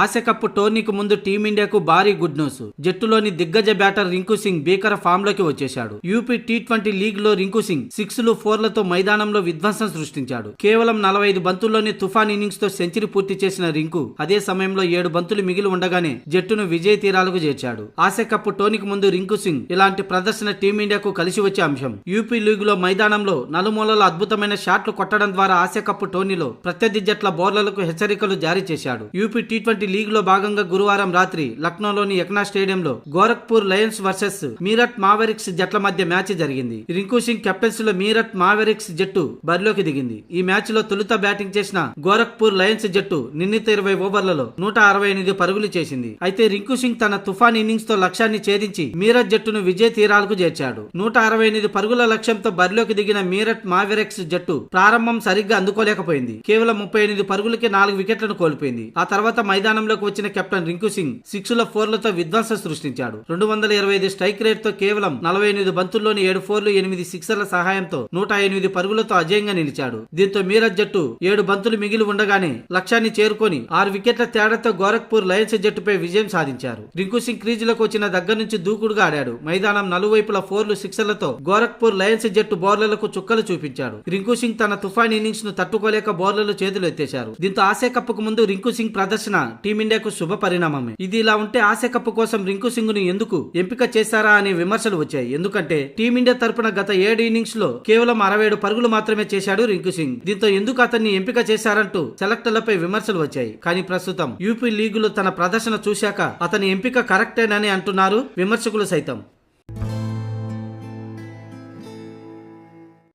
Asia cup టోర్నీకి ముందు టీమిండియాకు భారీ గుడ్ న్యూస్. జట్టులోని దిగ్గజ బ్యాటర్ రింకు సింగ్ భీకర ఫామ్లోకి వచ్చేశాడు. యూపీ టీ ట్వంటీ లీగ్లో రింకు సింగ్ సిక్స్లు ఫోర్లతో మైదానంలో విధ్వంసం సృష్టించాడు. కేవలం నలభై ఐదు బంతుల్లోనే తుఫాన్ ఇన్నింగ్స్తో సెంచరీ పూర్తి చేసిన రింకు అదే సమయంలో ఏడు బంతులు మిగిలి ఉండగానే జట్టును విజయ తీరాలకు చేర్చాడు. ఆసియా కప్ టోర్నీకి ముందు రింకు సింగ్ ఇలాంటి ప్రదర్శన టీమిండియాకు కలిసి వచ్చే అంశం. యూపీ లీగ్లో మైదానంలో నలుమూలల అద్భుతమైన షాట్లు కొట్టడం ద్వారా ఆసియా కప్ టోర్నీలో ప్రత్యర్థి జట్ల బౌలర్లకు హెచ్చరికలు జారీ చేశాడు. యూపీ టీ ట్వంటీ లీగ్లో భాగంగా గురువారం రాత్రి లక్నోలోని ఎక్నా స్టేడియంలో Gorakhpur lions versus Meerut mavericks జట్ల మధ్య మ్యాచ్ జరిగింది. రింకు సింగ్ కెప్టెన్స్లో మీరట్ మావెరిక్స్ జట్టు బరిలోకి దిగింది. ఈ మ్యాచ్లో తొలుత బ్యాటింగ్ చేసిన గోరఖ్పూర్ లయన్స్ జట్టు నిర్ణీత ఇరవై ఓవర్లలో నూట అరవై ఎనిమిది పరుగులు చేసింది. అయితే రింకు సింగ్ తన తుఫాన్ ఇన్నింగ్స్తో లక్ష్యాన్ని ఛేదించి మీరట్ జట్టును విజయ తీరాలకు చేర్చాడు. నూట అరవై ఎనిమిది పరుగుల లక్ష్యంతో బరిలోకి దిగిన మీరట్ మావెరెక్స్ జట్టు ప్రారంభం సరిగ్గా అందుకోలేకపోయింది. కేవలం ముప్పై ఎనిమిది పరుగులకి నాలుగు వికెట్లను కోల్పోయింది. ఆ తర్వాత స్థానంలోకి వచ్చిన కెప్టెన్ రింకు సింగ్ సిక్స్ల ఫోర్లతో విధ్వంసం సృష్టించాడు. రెండు వందల ఇరవై ఐదు స్ట్రైక్ రేట్తో కేవలం నలభై ఎనిమిది బంతుల్లోని ఏడు ఫోర్లు ఎనిమిది సిక్సర్ల సహాయంతో నూట ఎనిమిది పరుగులతో అజయంగా నిలిచాడు. దీంతో మీరజ్ జట్టు ఏడు బంతులు మిగిలి ఉండగానే లక్ష్యాన్ని చేరుకొని ఆరు వికెట్ల తేడాతో గోరఖ్పూర్ లయన్స్ జట్టుపై విజయం సాధించారు. రింకు సింగ్ క్రీజులకు వచ్చిన దగ్గర నుంచి దూకుడుగా ఆడాడు. మైదానం నలువైపుల ఫోర్లు సిక్సర్లతో గోరఖ్పూర్ లయన్స్ జట్టు బౌలర్లకు చుక్కలు చూపించాడు. రింకు సింగ్ తన తుఫాన్ ఇన్నింగ్స్ను తట్టుకోలేక బౌలర్లు చేతులు ఎత్తేశారు. దీంతో ఆసియా కప్కు ముందు రింకు సింగ్ ప్రదర్శన టీమిండియాకు శుభ పరిణామమే. ఇది ఇలా ఉంటే ఆసియా కప్ కోసం రింకు సింగ్ను ఎందుకు ఎంపిక చేశారా అనే విమర్శలు వచ్చాయి. ఎందుకంటే టీమిండియా తరపున గత ఏడు ఇన్నింగ్స్లో కేవలం అరవై ఏడు పరుగులు మాత్రమే చేశాడు రింకు సింగ్. దీంతో ఎందుకు అతన్ని ఎంపిక చేశారంటూ సెలెక్టర్లపై విమర్శలు వచ్చాయి. కానీ ప్రస్తుతం యూపీ లీగులో తన ప్రదర్శన చూశాక అతని ఎంపిక కరెక్టేనని అంటున్నారు విమర్శకులు సైతం.